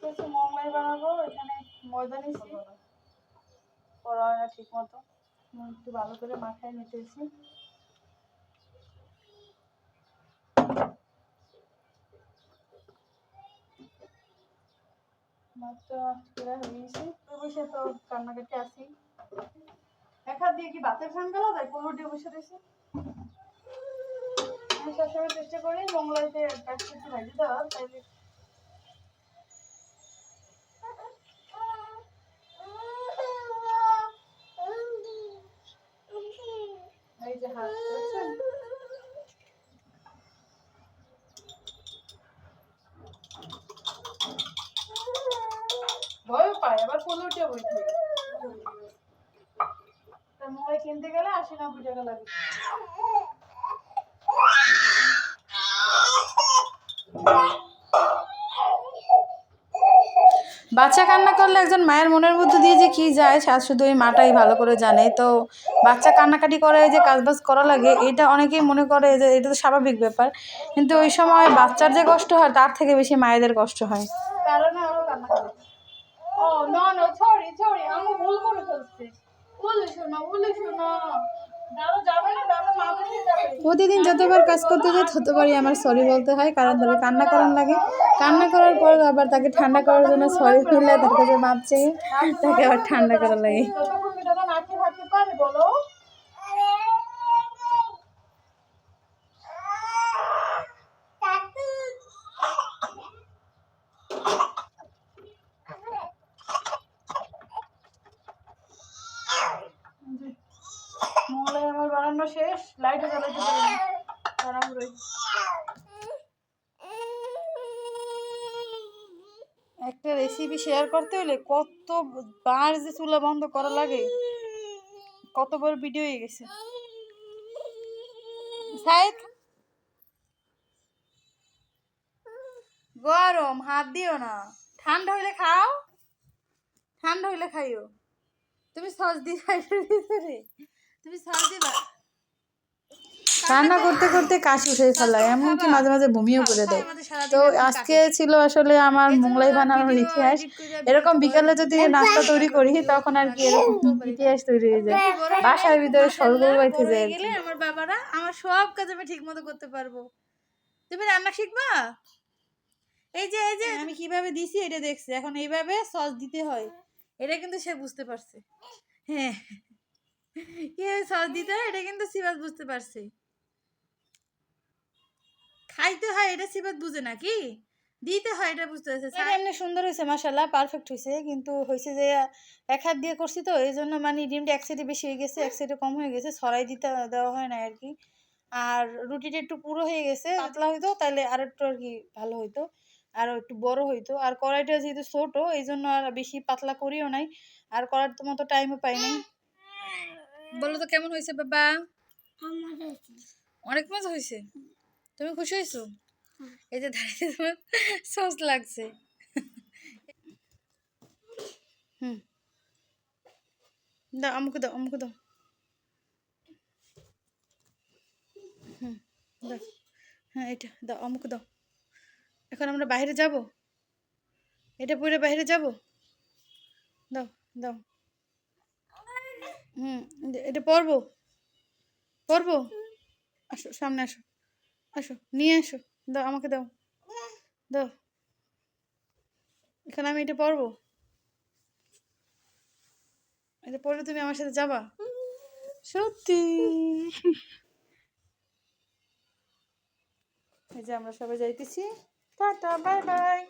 আজকে হচ্ছে মোগলাই বানাবো, এখানে ময়দা নিচ্ছি করা হয় না ঠিক মতো। একটু ভালো করে মাখায় নিতেছি। গেছে। তো বসে তো হাত দিয়ে কি দিয়ে বসে রয়েছে। আমি সবসময় চেষ্টা করি তাইলে এই যে হাত পায় আবার বইতে তা মোবাইল কিনতে গেলে আশি নব্বই টাকা লাগে। বাচ্চা কান্না করলে একজন মায়ের মনের মধ্যে দিয়ে যে কি যায়, সে শুধু ওই মাটাই ভালো করে জানে। তো বাচ্চা কান্নাকাটি করে যে কাজবাজ করা লাগে, এটা অনেকেই মনে করে যে এটা তো স্বাভাবিক ব্যাপার। কিন্তু ওই সময় বাচ্চার যে কষ্ট হয়, তার থেকে বেশি মায়েদের কষ্ট হয়। ও, না না সরি সরি আমি ভুল করে ফেলছি। প্রতিদিন যতবার কাজ করতে যায় ততবারই আমার সরি বলতে হয়, কারণ ধরে কান্না করার লাগে। কান্না করার পর আবার তাকে ঠান্ডা করার জন্য সরি ফিরলে তার কাছে মাপ তাকে আবার ঠান্ডা করা লাগে যতক্ষণ কি দাদা নাচে থাকতে পারে বলো মোগলাই আমার বানানো শেষ লাইটে জ্বালাইতে একটা রেসিপি শেয়ার করতে হলে কত বার যে চুলা বন্ধ করা লাগে কত কতবার ভিডিও হয়ে গেছে। গরম, হাত দিও না। ঠান্ডা হইলে খাও, ঠান্ডা হইলে খাইও। তুমি সস দিয়ে খাইলে ভিতরে। তুমি দিবা। রান্না করতে করতে কাশি উঠে ফেলায় এমনকি মাঝে মাঝে বমিও করে দেয় তো আজকে ছিল আসলে আমার মোগলাই বানানোর ইতিহাস। এরকম বিকালে যদি নাস্তা তৈরি করি তখন আর কি এরকম ইতিহাস তৈরি হয়ে যায়। বাসার ভিতরে স্বর্গ বাইতে যায়। আমার বাবারা আমার সব কাজ আমি ঠিক মতো করতে পারব। তুমি রান্না শিখবা? এই যে এই যে আমি কীভাবে দিছি এটা দেখছি। এখন এইভাবে সস দিতে হয়। এটা কিন্তু সে বুঝতে পারছে। হ্যাঁ। কীভাবে সস দিতে হয়? এটা কিন্তু সিবাস বুঝতে পারছে। খাইতে হয় এটা সিবাস বুঝে না কি? দিতে হয় এটা বুঝতে পারছে। এমনি সুন্দর হয়েছে মাসাল্লাহ পারফেক্ট হয়েছে কিন্তু হয়েছে যে এক হাত দিয়ে করছি তো এই জন্য মানে ডিমটা এক সাইডে বেশি হয়ে গেছে এক সাইডে কম হয়ে গেছে সরাই দিতে দেওয়া হয় না আর কি আর রুটিটা একটু পুরো হয়ে গেছে পাতলা হইতো তাহলে আর একটু আর কি ভালো হইতো আর একটু বড় হইতো। আর কড়াইটা যেহেতু ছোটো এই জন্য আর বেশি পাতলা করিও নাই। আর করার তো মতো টাইমও পাই নাই। বলো তো কেমন হয়েছে বাবা? অনেক মজা হয়েছে? তুমি খুশি হয়েছো? এই যে দাঁড়িয়ে তোমার সস লাগছে। হুম। দাও আমাকে দাও আমাকে দাও। হুম দাও। হ্যাঁ এটা দাও আমাকে দাও। এখন আমরা বাইরে যাব? এটা পরে বাইরে যাব? দাও দাও। এটা পরবো। পরবো? আসো, সামনে আসো। আসো, নিয়ে আসো। দাও, আমাকে দাও। দাও। এখানে আমি এটা পরবো? এটা পড়লে তুমি আমার সাথে যাবা? সত্যি। এই যে আমরা সবাই যাইতেছি। Tata, bye bye.